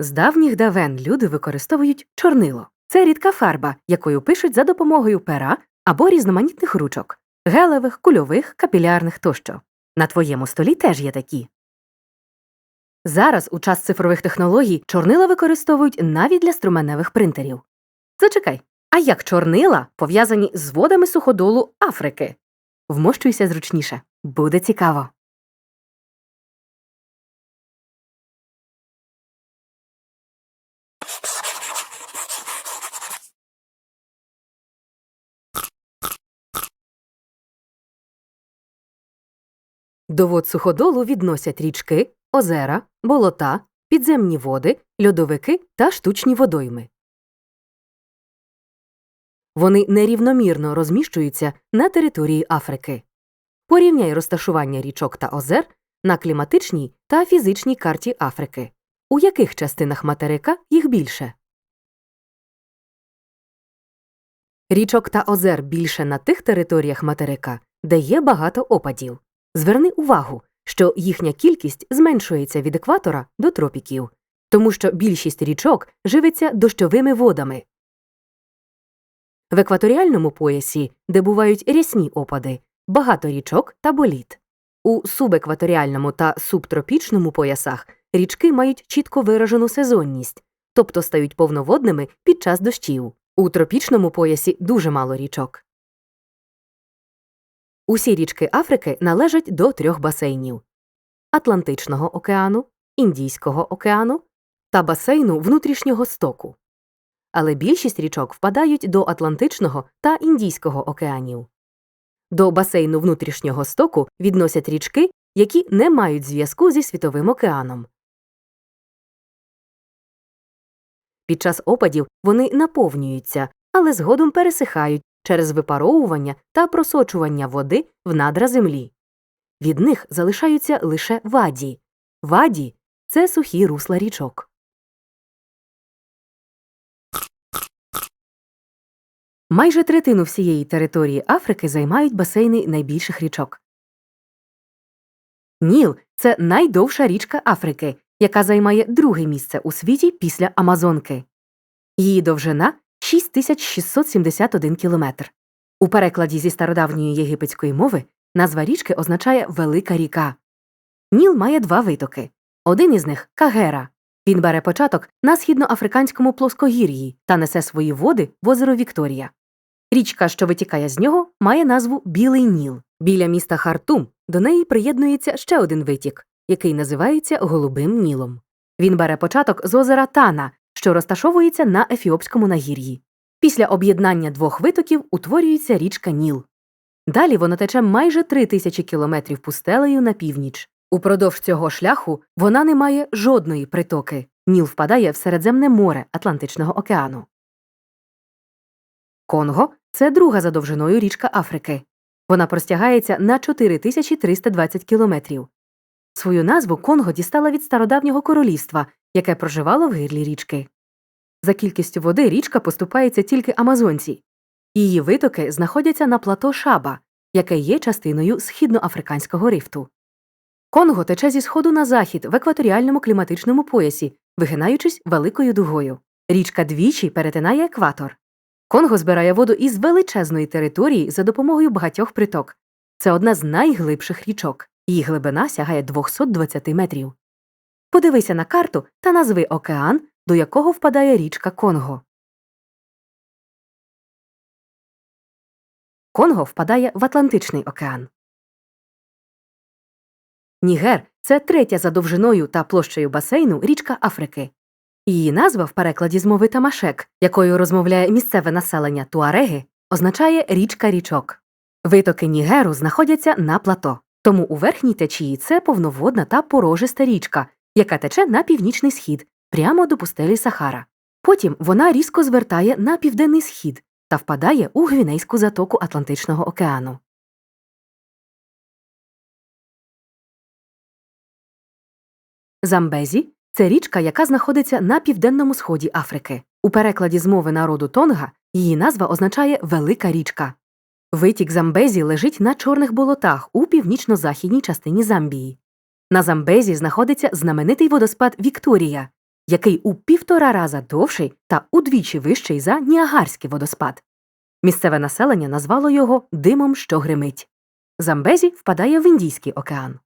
З давніх давен люди використовують чорнило. Це рідка фарба, якою пишуть за допомогою пера або різноманітних ручок гелевих, кульових, капілярних тощо. На твоєму столі теж є такі. Зараз, у час цифрових технологій, чорнила використовують навіть для струменевих принтерів. Зачекай, а як чорнила пов'язані з водами суходолу Африки? Вмощуйся зручніше. Буде цікаво. До вод суходолу відносять річки, озера, болота, підземні води, льодовики та штучні водойми. Вони нерівномірно розміщуються на території Африки. Порівняй розташування річок та озер на кліматичній та фізичній карті Африки. У яких частинах материка їх більше? Річок та озер більше на тих територіях материка, де є багато опадів. Зверни увагу, що їхня кількість зменшується від екватора до тропіків, тому що більшість річок живиться дощовими водами. В екваторіальному поясі, де бувають рясні опади, багато річок та боліт. У субекваторіальному та субтропічному поясах річки мають чітко виражену сезонність, тобто стають повноводними під час дощів. У тропічному поясі дуже мало річок. Усі річки Африки належать до трьох басейнів Атлантичного океану, Індійського океану та басейну внутрішнього стоку. Але більшість річок впадають до Атлантичного та Індійського океанів. До басейну внутрішнього стоку відносять річки, які не мають зв'язку зі Світовим океаном. Під час опадів вони наповнюються, але згодом пересихають через випаровування та просочування води в надра землі. Від них залишаються лише ваді. Ваді це сухі русла річок. Майже третину всієї території Африки займають басейни найбільших річок. Ніл це найдовша річка Африки, яка займає друге місце у світі після Амазонки. Її довжина 6671 кілометр. У перекладі зі стародавньої єгипетської мови назва річки означає Велика ріка. Ніл має два витоки. Один із них Кагера. Він бере початок на східноафриканському плоскогір'ї та несе свої води в озеро Вікторія. Річка, що витікає з нього, має назву Білий Ніл. Біля міста Хартум до неї приєднується ще один витік, який називається Голубим Нілом. Він бере початок з озера Тана, що розташовується на Ефіопському нагір'ї. Після об'єднання двох витоків утворюється річка Ніл. Далі вона тече майже три тисячі кілометрів пустелею на північ. Упродовж цього шляху вона не має жодної притоки. Ніл впадає в Середземне море Атлантичного океану. Конго це друга за довжиною річка Африки. Вона простягається на 4320 кілометрів. Свою назву Конго дістала від стародавнього королівства, яке проживало в гирлі річки. За кількістю води річка поступається тільки Амазонці. Її витоки знаходяться на плато Шаба, яке є частиною східноафриканського рифту. Конго тече зі сходу на захід в екваторіальному кліматичному поясі, вигинаючись великою дугою. Річка двічі перетинає екватор. Конго збирає воду із величезної території за допомогою багатьох приток. Це одна з найглибших річок. Її глибина сягає 220 метрів. Подивися на карту та назви океан, до якого впадає річка Конго. Конго впадає в Атлантичний океан. Нігер це третя за довжиною та площею басейну річка Африки. Її назва в перекладі з мови тамашек, якою розмовляє місцеве населення Туареги, означає річка річок. Витоки Нігеру знаходяться на плато, тому у верхній течії це повноводна та порожиста річка, яка тече на північний схід, прямо до пустелі Сахара. Потім вона різко звертає на південний схід та впадає у Гвінейську затоку Атлантичного океану. Замбезі це річка, яка знаходиться на південному сході Африки. У перекладі з мови народу Тонга її назва означає Велика річка. Витік Замбезі лежить на чорних болотах у північно-західній частині Замбії. На Замбезі знаходиться знаменитий водоспад Вікторія. який у півтора раза довший та удвічі вищий за Ніагарський водоспад. Місцеве населення назвало його димом, що гримить. Замбезі впадає в Індійський океан.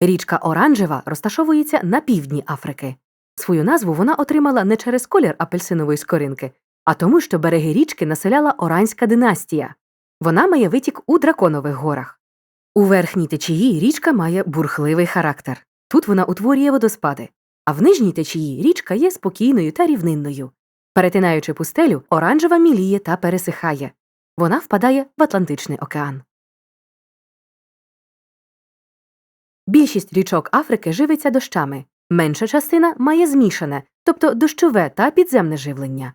Річка Оранжева розташовується на півдні Африки. Свою назву вона отримала не через колір апельсинової скоринки, а тому, що береги річки населяла Оранська династія. Вона має витік у драконових горах. У верхній течії річка має бурхливий характер. Тут вона утворює водоспади, а в нижній течії річка є спокійною та рівнинною. Перетинаючи пустелю, оранжева міліє та пересихає. Вона впадає в Атлантичний океан. Більшість річок Африки живиться дощами. Менша частина має змішане, тобто дощове та підземне живлення.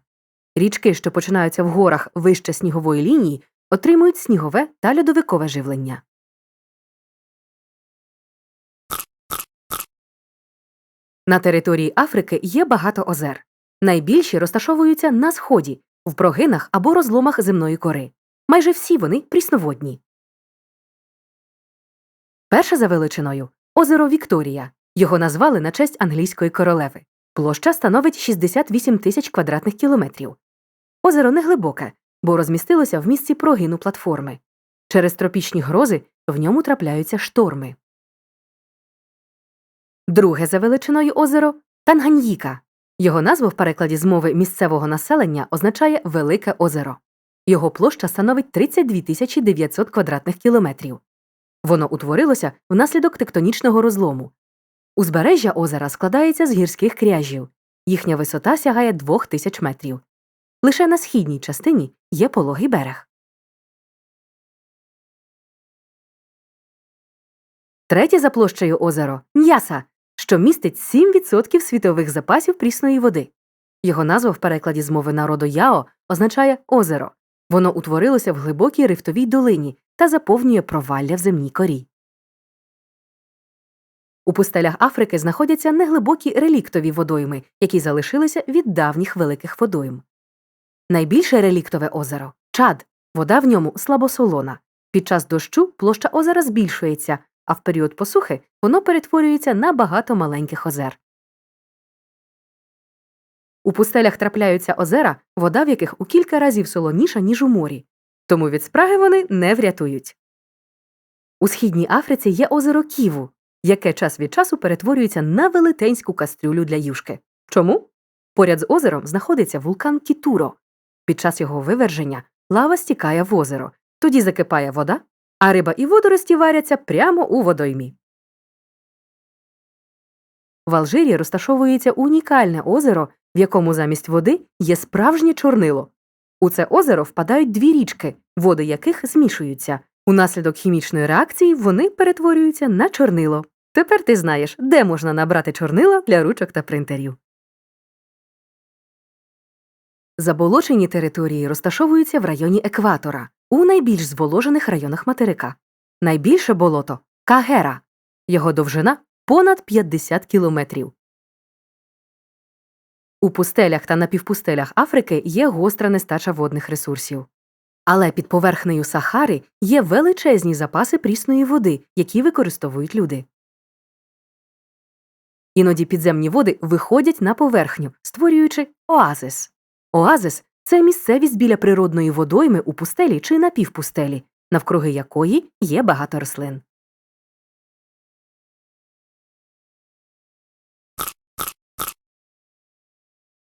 Річки, що починаються в горах вище снігової лінії, отримують снігове та льодовикове живлення. На території Африки є багато озер. Найбільші розташовуються на сході, в прогинах або розломах земної кори. Майже всі вони прісноводні. Перше за величиною озеро Вікторія. Його назвали на честь англійської королеви. Площа становить 68 тисяч квадратних кілометрів. Озеро неглибоке, бо розмістилося в місці прогину платформи. Через тропічні грози в ньому трапляються шторми. Друге за величиною озеро Танганьїка. Його назва в перекладі з мови місцевого населення означає Велике озеро. Його площа становить 32 тисячі 900 квадратних кілометрів. Воно утворилося внаслідок тектонічного розлому. Узбережжя озера складається з гірських кряжів. Їхня висота сягає 2000 метрів. Лише на східній частині є пологий берег. Третє за площею озеро Ньяса, що містить 7% світових запасів прісної води. Його назва в перекладі з мови народу Яо означає озеро. Воно утворилося в глибокій рифтовій долині та заповнює провалля в земній корі. У пустелях Африки знаходяться неглибокі реліктові водойми, які залишилися від давніх великих водойм. Найбільше реліктове озеро Чад. Вода в ньому слабосолона. Під час дощу площа озера збільшується, а в період посухи воно перетворюється на багато маленьких озер. У пустелях трапляються озера, вода в яких у кілька разів солоніша, ніж у морі, тому від спраги вони не врятують. У східній Африці є озеро Ківу, яке час від часу перетворюється на велетенську кастрюлю для юшки. Чому? Поряд з озером знаходиться вулкан Кітуро. Під час його виверження лава стікає в озеро, тоді закипає вода, а риба і водорості варяться прямо у водоймі. В Алжирі розташовується унікальне озеро, в якому замість води є справжнє чорнило. У це озеро впадають дві річки, води яких змішуються. Унаслідок хімічної реакції вони перетворюються на чорнило. Тепер ти знаєш, де можна набрати чорнила для ручок та принтерів. Заболочені території розташовуються в районі екватора, у найбільш зволожених районах материка. Найбільше болото Кагера. Його довжина понад 50 кілометрів. У пустелях та напівпустелях Африки є гостра нестача водних ресурсів. Але під поверхнею Сахари є величезні запаси прісної води, які використовують люди. Іноді підземні води виходять на поверхню, створюючи оазис. Оазис це місцевість біля природної водойми у пустелі чи напівпустелі, навкруги якої є багато рослин.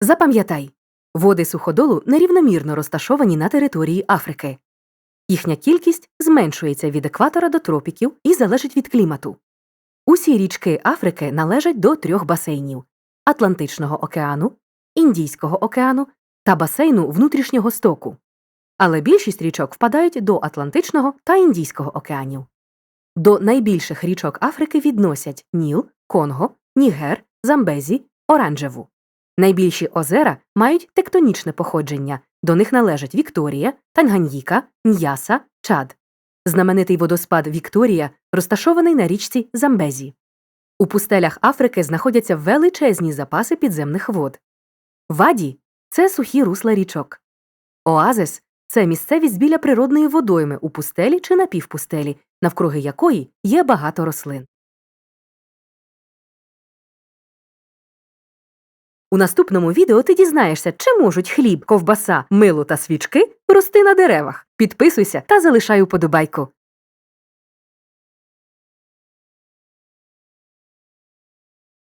Запам'ятай, води суходолу нерівномірно розташовані на території Африки. Їхня кількість зменшується від екватора до тропіків і залежить від клімату. Усі річки Африки належать до трьох басейнів Атлантичного океану, Індійського океану та басейну внутрішнього стоку. Але більшість річок впадають до Атлантичного та Індійського океанів. До найбільших річок Африки відносять Ніл, Конго, Нігер, Замбезі, Оранжеву. Найбільші озера мають тектонічне походження. До них належать Вікторія, Танганьїка, Ньяса, Чад. Знаменитий водоспад Вікторія розташований на річці Замбезі. У пустелях Африки знаходяться величезні запаси підземних вод. Ваді це сухі русла річок. Оазис це місцевість біля природної водойми у пустелі чи напівпустелі, навкруги якої є багато рослин. У наступному відео ти дізнаєшся, чи можуть хліб, ковбаса, мило та свічки рости на деревах. Підписуйся та залишай уподобайку.